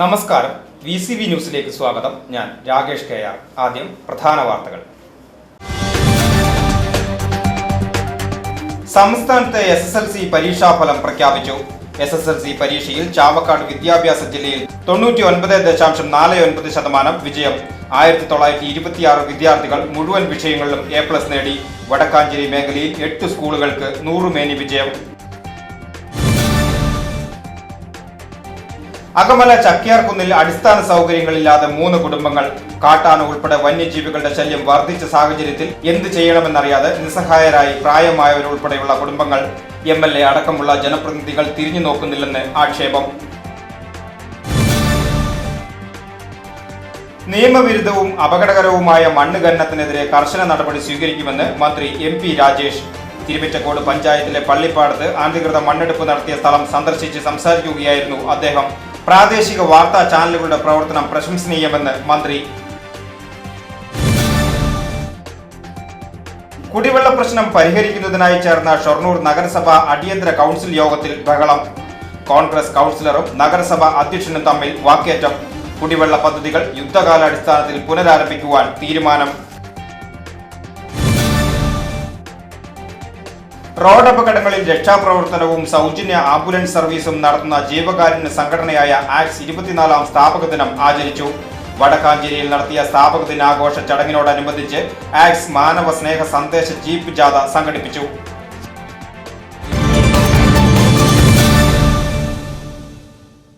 നമസ്കാരം. V C V ന്യൂസിലേക്ക് സ്വാഗതം. ഞാൻ രാകേഷ് കെ ആർ. ആദ്യം പ്രധാന വാർത്തകൾ. സംസ്ഥാനത്തെ എസ് എസ് എൽ സി പരീക്ഷാഫലം പ്രഖ്യാപിച്ചു. എസ് എസ് എൽ സി പരീക്ഷയിൽ ചാവക്കാട് വിദ്യാഭ്യാസ ജില്ലയിൽ തൊണ്ണൂറ്റി ഒൻപത് ദശാംശം നാല് ഒൻപത് ശതമാനം വിജയം. ആയിരത്തി തൊള്ളായിരത്തി ഇരുപത്തിയാറ് വിദ്യാർത്ഥികൾ മുഴുവൻ വിഷയങ്ങളിലും എ പ്ലസ് നേടി. വടക്കാഞ്ചേരി മേഖലയിൽ എട്ട് സ്കൂളുകൾക്ക് നൂറ് മേനി വിജയം. അകമല ചക്കിയാർകുന്നിൽ അടിസ്ഥാന സൗകര്യങ്ങളില്ലാതെ മൂന്ന് കുടുംബങ്ങൾ കാട്ടാന ഉൾപ്പെടെ വന്യജീവികളുടെ ശല്യം വർദ്ധിച്ച സാഹചര്യത്തിൽ എന്ത് ചെയ്യണമെന്നറിയാതെ നിസ്സഹായരായി പ്രായമായവരുൾപ്പെടെയുള്ള കുടുംബങ്ങൾ എം എൽ എ അടക്കമുള്ള ജനപ്രതിനിധികൾ തിരിഞ്ഞു നോക്കുന്നില്ലെന്ന് ആക്ഷേപം. നിയമവിരുദ്ധവും അപകടകരവുമായ മണ്ണ് ഖനനത്തിനെതിരെ കർശന നടപടി സ്വീകരിക്കുമെന്ന് മന്ത്രി എം പി രാജേഷ്. തിരുമിറ്റക്കോട് പഞ്ചായത്തിലെ പള്ളിപ്പാടത്ത് അനധികൃത മണ്ണെടുപ്പ് നടത്തിയ സ്ഥലം സന്ദർശിച്ച് സംസാരിക്കുകയായിരുന്നു അദ്ദേഹം. പ്രാദേശിക വാർത്താ ചാനലുകളുടെ പ്രവർത്തനം പ്രശംസനീയമെന്ന് മന്ത്രി. കുടിവെള്ള പ്രശ്നം പരിഹരിക്കുന്നതിനായി ചേർന്ന ഷൊർണൂർ നഗരസഭ അടിയന്തര കൗൺസിൽ യോഗത്തിൽ ബഹളം. കോൺഗ്രസ് കൗൺസിലറും നഗരസഭ അധ്യക്ഷനും തമ്മിൽ വാക്കേറ്റം. കുടിവെള്ള പദ്ധതികൾ യുദ്ധകാലാടിസ്ഥാനത്തിൽ പുനരാരംഭിക്കുവാൻ തീരുമാനം. റോഡ് അപകടങ്ങളിൽ രക്ഷാപ്രവർത്തനവും സൗജന്യ ആംബുലൻസ് സർവീസും നടത്തുന്ന ജീവകാരുണ്യ സംഘടനയായ ആക്സ് ഇരുപത്തിനാലാം സ്ഥാപക ദിനം ആചരിച്ചു. വടക്കാഞ്ചേരിയിൽ നടത്തിയ സ്ഥാപക ദിനാഘോഷ ചടങ്ങിനോടനുബന്ധിച്ച് ആക്സ് മാനവ സ്നേഹ സന്ദേശ ജീപ്പ് ജാഥ സംഘടിപ്പിച്ചു.